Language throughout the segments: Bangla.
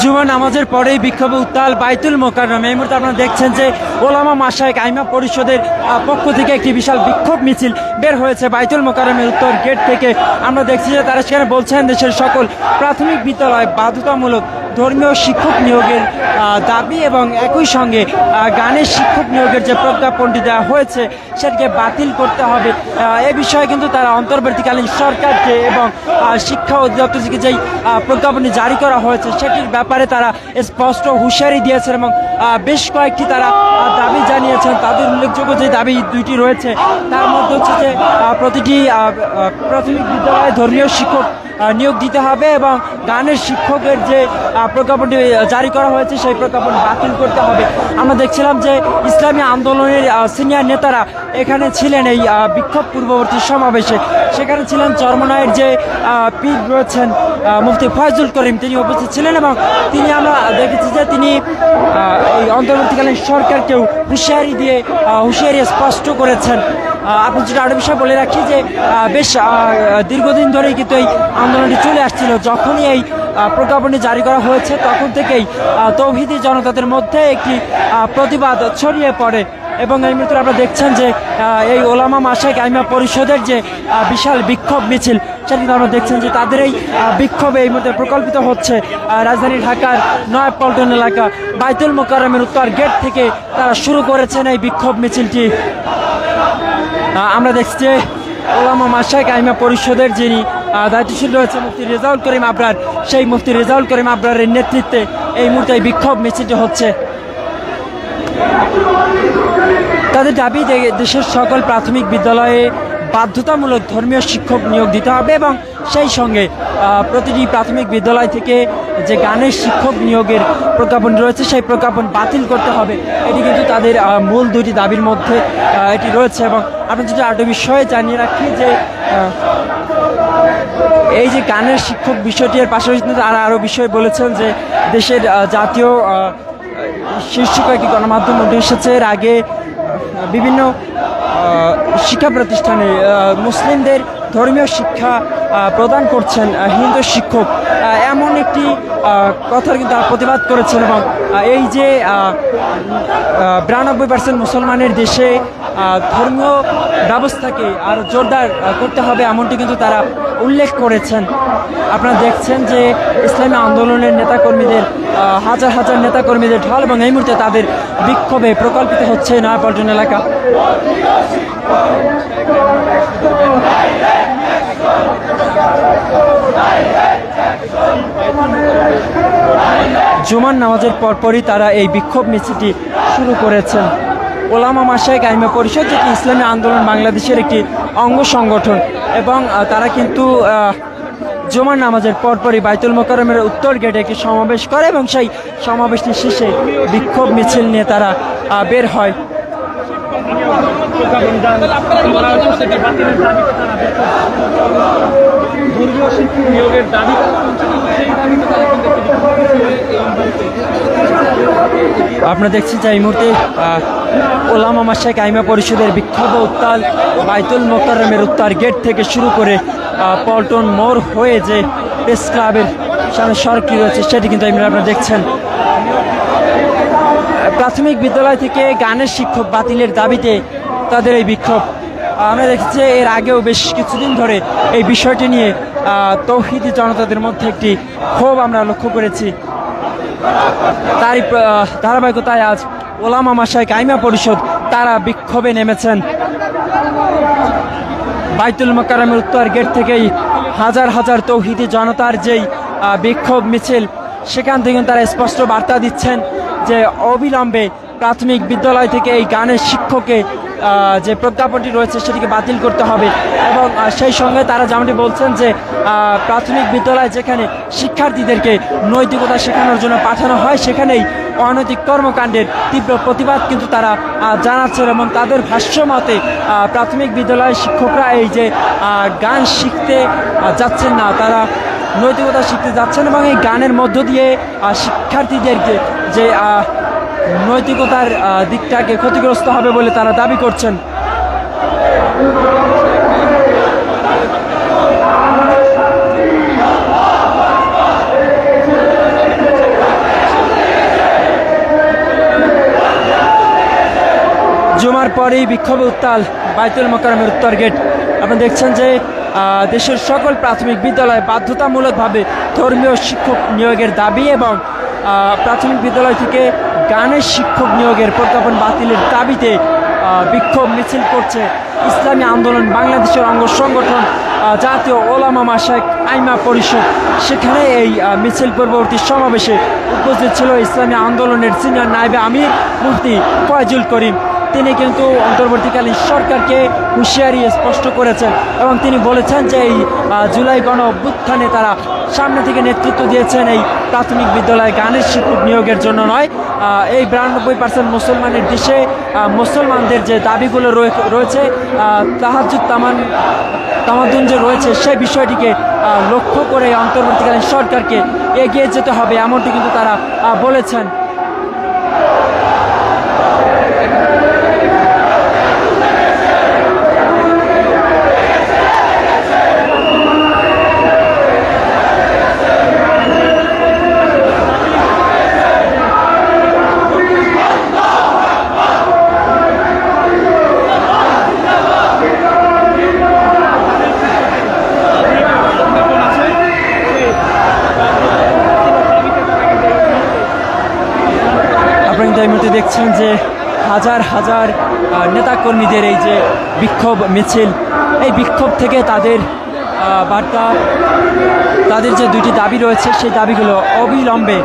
জুমা নামাজের পরেই বিক্ষোভ উত্তাল বাইতুল মোকাররম। এই মুহূর্তে আপনারা দেখছেন যে ওলামা মাসায়ক আইমা পরিষদের পক্ষ থেকে একটি বিশাল বিক্ষোভ মিছিল বের হয়েছে বাইতুল মোকারমের উত্তর গেট থেকে। আমরা দেখছি যে তারা সেখানে বলছেন দেশের সকল প্রাথমিক বিদ্যালয় বাধ্যতামূলক ধর্মীয় শিক্ষক নিয়োগের দাবি এবং একই সঙ্গে গানের শিক্ষক নিয়োগের যে প্রজ্ঞাপনটি দেওয়া হয়েছে, সেটিকে বাতিল করতে হবে। এ বিষয়ে কিন্তু তারা অন্তর্বর্তীকালীন সরকারকে এবং শিক্ষা অধিদপ্তর থেকে যেই প্রজ্ঞাপনটি জারি করা হয়েছে, সেটির ব্যাপারে তারা স্পষ্ট হুঁশিয়ারি দিয়েছেন এবং বেশ কয়েকটি তারা দাবি জানিয়েছেন। তাদের উল্লেখযোগ্য যে দাবি দুইটি রয়েছে, তার মধ্যে হচ্ছে যে প্রতিটি প্রাথমিক বিদ্যালয়ে ধর্মীয় শিক্ষক নিয়োগ দিতে হবে এবং গানের শিক্ষকের যে প্রজ্ঞাপনটি জারি করা হয়েছে সেই প্রজ্ঞাপন বাতিল করতে হবে। আমরা দেখছিলাম যে ইসলামী আন্দোলনের সিনিয়র নেতারা এখানে ছিলেন এই বিক্ষোভ পূর্ববর্তী সমাবেশে। সেখানে ছিলেন চরমনায়ের যে পীর রয়েছেন মুফতি ফয়জুল করিম। তিনি উপস্থিত ছিলেন এবং তিনি আমরা দেখেছি যে তিনি এই অন্তর্বর্তীকালীন সরকারকেও হুঁশিয়ারি দিয়ে হুঁশিয়ারি স্পষ্ট করেছেন। আপনি যেটা আরও বিষয় বলে রাখি যে বেশ দীর্ঘদিন ধরেই কিন্তু এই আন্দোলনটি চলে আসছিল। যখনই এই প্রজ্ঞাপনটি জারি করা হয়েছে, তখন থেকেই তৌহিদি জনতাদের মধ্যে একটি প্রতিবাদ ছড়িয়ে পড়ে। এবং এই মুহূর্তে আপনারা দেখছেন যে এই ওলামা মাসাইক আইমা পরিষদের যে বিশাল বিক্ষোভ মিছিল, সেটি কিন্তু আপনারা দেখছেন যে তাদের এই বিক্ষোভে এই মুহূর্তে প্রকল্পিত হচ্ছে রাজধানী ঢাকার নয়াপল্টন এলাকা, বাইতুল মোকারমের উত্তর গেট থেকে তারা শুরু করেছেন এই বিক্ষোভ মিছিলটি। আমরা দেখছি যে ওলামা মাসাইক আইমা পরিষদের যিনি দায়িত্বশীল রয়েছে মুফতি রেজাউল করিম আবরার, সেই মুফতি রেজাউল করিম আবরারের নেতৃত্বে এই মুহূর্তে বিক্ষোভ মিছিলটি হচ্ছে। তাদের দাবি দেশের সকল প্রাথমিক বিদ্যালয়ে বাধ্যতামূলক ধর্মীয় শিক্ষক নিয়োগ দিতে হবে এবং সেই সঙ্গে প্রতিটি প্রাথমিক বিদ্যালয় থেকে যে গানের শিক্ষক নিয়োগের প্রজ্ঞাপন রয়েছে, সেই প্রজ্ঞাপন বাতিল করতে হবে। এটি কিন্তু তাদের মূল দুইটি দাবির মধ্যে এটি রয়েছে এবং আপনি যদি আরও বিষয়ে জানিয়ে রাখি যে এই যে গানের শিক্ষক বিষয়টি এর পাশাপাশি কিন্তু তারা আরও বিষয় বলেছেন যে দেশের জাতীয় শীর্ষ কয়েকটি গণমাধ্যম উঠে এসেছে। এর আগে বিভিন্ন শিক্ষা প্রতিষ্ঠানে মুসলিমদের ধর্মীয় শিক্ষা প্রদান করছেন হিন্দু শিক্ষক এমন একটি কথার কিন্তু প্রতিবাদ করেছেন এবং এই যে বিরানব্বই পার্সেন্ট মুসলমানের দেশে ধর্মীয় ব্যবস্থাকে আর জোরদার করতে হবে এমনটি কিন্তু তারা উল্লেখ করেছেন। আপনারা দেখছেন যে ইসলামী আন্দোলনের নেতাকর্মীদের হাজার হাজার নেতাকর্মীদের ঢল এবং এই মুহূর্তে তাদের বিক্ষোভে প্রকল্পিত হচ্ছে নয়াপল্টন এলাকা। জুমার নামাজের পরপরই তারা এই বিক্ষোভ মিছিলটি শুরু করেছেন। ওলামা মাসায়ক আইমা পরিষদ যেটি ইসলামী আন্দোলন বাংলাদেশের একটি অঙ্গ সংগঠন। এবং তারা কিন্তু জুমার নামাজের পরপরই বাইতুল মোকারমের উত্তর গেটে একটি সমাবেশ করে এবং সেই সমাবেশটি শেষে বিক্ষোভ মিছিল নিয়ে তারা বের হয়। আপনারা দেখছেন যে এই মুহূর্তে ওলামা মাসাইক আইমা পরিষদের বিক্ষোভ উত্তাল বাইতুল মোকাররমের উত্তর গেট থেকে শুরু করে পল্টন মোড় হয়ে যে প্রেস ক্লাবের সামনে রয়েছে, সেটি কিন্তু আপনারা দেখছেন। প্রাথমিক বিদ্যালয় থেকে গানের শিক্ষক বাতিলের দাবিতে তাদের এই বিক্ষোভ। আমরা দেখেছি এর আগেও বেশ কিছুদিন ধরে এই বিষয়টি নিয়ে তৌহিদি জনতাদের মধ্যে একটি ক্ষোভ আমরা লক্ষ্য করেছি। তারই ধারাবাহিকতায় আজ ওলামা মাসায় কাইমা পরিষদ তারা বিক্ষোভে নেমেছেন। বাইতুল মোকারমের উত্তর গেট থেকেই হাজার হাজার তৌহিদি জনতার যেই বিক্ষোভ মিছিল, সেখান থেকে তারা স্পষ্ট বার্তা দিচ্ছেন। যে অবিলম্বে প্রাথমিক বিদ্যালয় থেকে এই গানের শিক্ষকে যে প্রজ্ঞাপনটি রয়েছে সেটিকে বাতিল করতে হবে এবং সেই সঙ্গে তারা যেমনটি বলছেন যে প্রাথমিক বিদ্যালয় যেখানে শিক্ষার্থীদেরকে নৈতিকতা শেখানোর জন্য পাঠানো হয়, সেখানেই অনৈতিক কর্মকাণ্ডের তীব্র প্রতিবাদ কিন্তু তারা জানাচ্ছেন এবং তাদের ভাষ্য মতে প্রাথমিক বিদ্যালয়ের শিক্ষকরা এই যে গান শিখতে যাচ্ছেন না, তারা নৈতিকতা শিখতে যাচ্ছেন এবং এই গানের মধ্য দিয়ে শিক্ষার্থীদেরকে যে নৈতিকতার দিকটাকে ক্ষতিগ্রস্ত হবে বলে তারা দাবি করছেন। জুমার পরেই বিক্ষোভে উত্তাল বাইতুল মকরমের উত্তর গেট। আপনি দেখছেন যে দেশের সকল প্রাথমিক বিদ্যালয়ে বাধ্যতামূলকভাবে ধর্মীয় শিক্ষক নিয়োগের দাবি এবং প্রাথমিক বিদ্যালয় থেকে গানের শিক্ষক নিয়োগের প্রজ্ঞাপন বাতিলের দাবিতে বিক্ষোভ মিছিল করছে ইসলামী আন্দোলন বাংলাদেশের অঙ্গ সংগঠন জাতীয় ওলামা মাসাক আইমা পরিষদ। সেখানে এই মিছিল পূর্ববর্তী সমাবেশে উপস্থিত ছিল ইসলামী আন্দোলনের সিনিয়র নাইবে আমির মুফতি ফয়জুল করিম। তিনি কিন্তু অন্তর্বর্তীকালীন সরকারকে হুঁশিয়ারি স্পষ্ট করেছেন এবং তিনি বলেছেন যে এই জুলাই গণ অভ্যুত্থানে তারা সামনে থেকে নেতৃত্ব দিয়েছেন এই প্রাথমিক বিদ্যালয়ে গানের শিক্ষক নিয়োগের জন্য নয়। এই বিরানব্বই পার্সেন্ট মুসলমানের দেশে মুসলমানদের যে দাবিগুলো রয়ে- রয়েছে তাহাজুদ তামান তামাদুন যে রয়েছে সেই বিষয়টিকে লক্ষ্য করে অন্তর্বর্তীকালীন সরকারকে এগিয়ে যেতে হবে এমনটি কিন্তু তারা বলেছেন আপনারা কিন্তু এই মুহূর্তে দেখছেন যে হাজার হাজার নেতাকর্মীদের এই যে বিক্ষোভ মিছিল, এই বিক্ষোভ থেকে তাদের বার্তা, তাদের যে দুইটি দাবি রয়েছে, সেই দাবিগুলো অবিলম্বে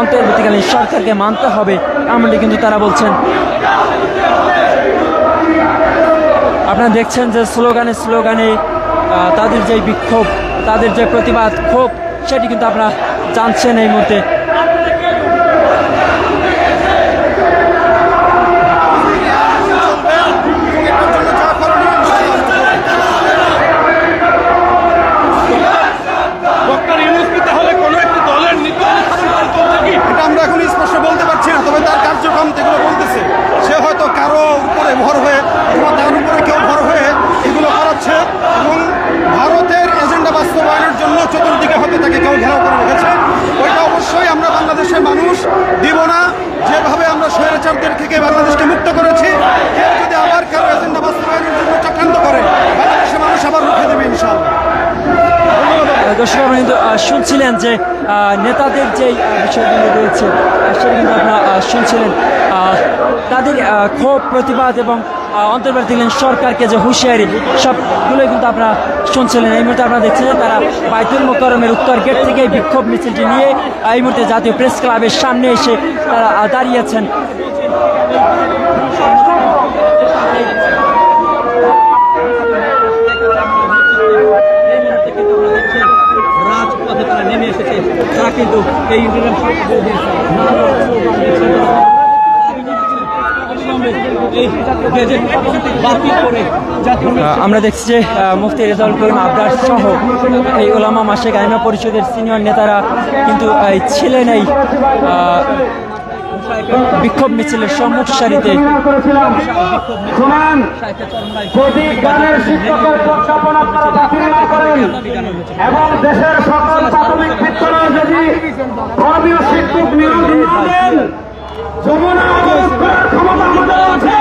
অন্তর্বর্তীকালীন সরকারকে মানতে হবে, এমনটি কিন্তু তারা বলছেন। আপনারা দেখছেন যে স্লোগানে স্লোগানে তাদের যে বিক্ষোভ, তাদের যে প্রতিবাদ ক্ষোভ, সেটি কিন্তু আপনারা জানছেন এই মুহূর্তে ডক্টর ইউনুস কি তাহলে কোনো একটি দলের নীতি অনুসরণ করছে কি এটা আমরা এখন স্পষ্ট বলতে পারছি না তবে তার কার্যক্রম যেগুলো বলতেছে সে হয়তো কারও উপরে ভর হয়ে অথবা তার উপরে কেউ ভর হয়ে এগুলো করাচ্ছে এবং ভারতের এজেন্ডা বাস্তবায়নের জন্য চতুর্দিকে হয়তো তাকে কেউ ঘেরাও করে রেখেছে ওইটা অবশ্যই আমরা বাংলাদেশের মানুষ দিব না যেভাবে আমরা স্বৈরাচারদের থেকে বাংলাদেশকে মুক্ত করেছি। কেউ যদি আবার কারও এজেন্ডা বাস্তবায়নের জন্য চক্রান্ত করে বাংলাদেশের মানুষ আবার রুখে দেবে ইনশাআল্লাহ। দর্শক আপনারা কিন্তু শুনছিলেন যে নেতাদের যে বিষয়গুলো রয়েছে সেটা কিন্তু আপনারা শুনছিলেন। তাদের ক্ষোভ প্রতিবাদ এবং আহ, অন্তর্বর্তীকালীন সরকারকে যে হুঁশিয়ারি সবগুলোই কিন্তু আপনারা শুনছিলেন। এই মুহূর্তে আপনারা দেখছেন যে তারা বাইতুল মোকরমের উত্তর গেট থেকে বিক্ষোভ মিছিলটি নিয়ে এই মুহূর্তে জাতীয় প্রেস ক্লাবের সামনে এসে তারা দাঁড়িয়েছেন আমরা দেখছি যে মুফতি রেজাউল করিম আবদার সহ এই ওলামা মাসে গায়না পরিষদের সিনিয়র নেতারা কিন্তু ছিলেন এই বিক্ষোভ মিছিলের সম্মুখ সারিতে এবং দেশের সকল প্রাথমিক বিদ্যালয়ে যদি ধর্মীয় শিক্ষক নিয়োগ না দেন, যমুনা ক্ষমতা আমাদের আছে।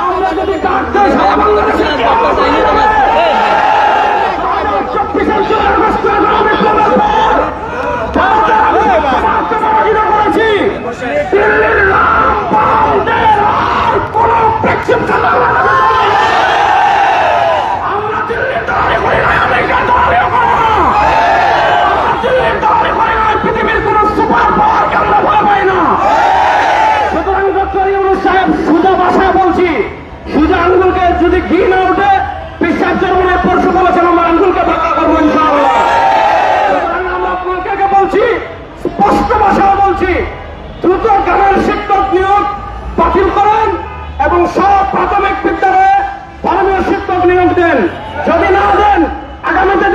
আমরা যদি কাটতে সারা বাংলাদেশে যদি ঘি না উঠে বিশ্বাস জন্মনের পরশু বলেছেন আমরা আঙ্গুলকে ভাঙা করব ইনশাআল্লাহ। আপনাকে বলছি, স্পষ্ট ভাষায় বলছি, দ্রুত গানের শিক্ষক নিয়োগ বাতিল করেন এবং সব প্রাথমিক বিদ্যালয়ে ধর্মীয় শিক্ষক নিয়োগ দেন। যদি না দেন, আগামীতে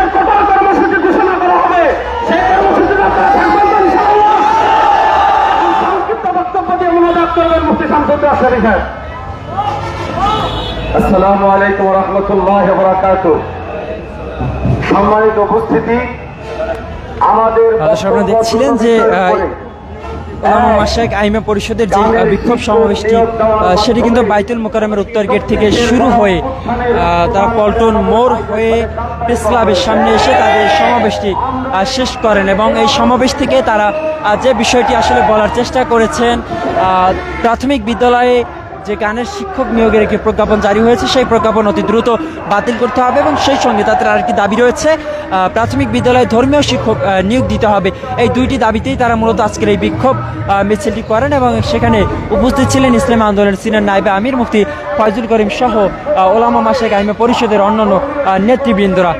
আসসালামু আলাইকুম রহমতুল্লাহ বরাকাত সম্মানিত উপস্থিতি আমাদের আপনারা দেখছিলেন যে, মাসায়েক আইমা পরিষদের যে বিক্ষোভ সমাবেশটি সেটি কিন্তু বাইতুল মোকারমের উত্তর গেট থেকে শুরু হয়ে তারা পল্টন মোড় হয়ে প্রেস ক্লাবের সামনে এসে তাদের সমাবেশটি শেষ করেন এবং এই সমাবেশ থেকে তারা যে বিষয়টি আসলে বলার চেষ্টা করেছেন প্রাথমিক বিদ্যালয়ে যে গানের শিক্ষক নিয়োগের একটি প্রজ্ঞাপন জারি হয়েছে, সেই প্রজ্ঞাপন অতি দ্রুত বাতিল করতে হবে এবং সেই সঙ্গে তাদের আরেকটি দাবি রয়েছে প্রাথমিক বিদ্যালয়ে ধর্মীয় শিক্ষক নিয়োগ দিতে হবে। এই দুইটি দাবিতেই তারা মূলত আজকের এই বিক্ষোভ মিছিলটি করেন এবং সেখানে উপস্থিত ছিলেন ইসলাম আন্দোলনের সিনিয়র নাইবে আমির মুফতি ফয়জুল করিম সহ ওলামা মাসেক আইমে পরিষদের অন্যান্য নেতৃবৃন্দরা।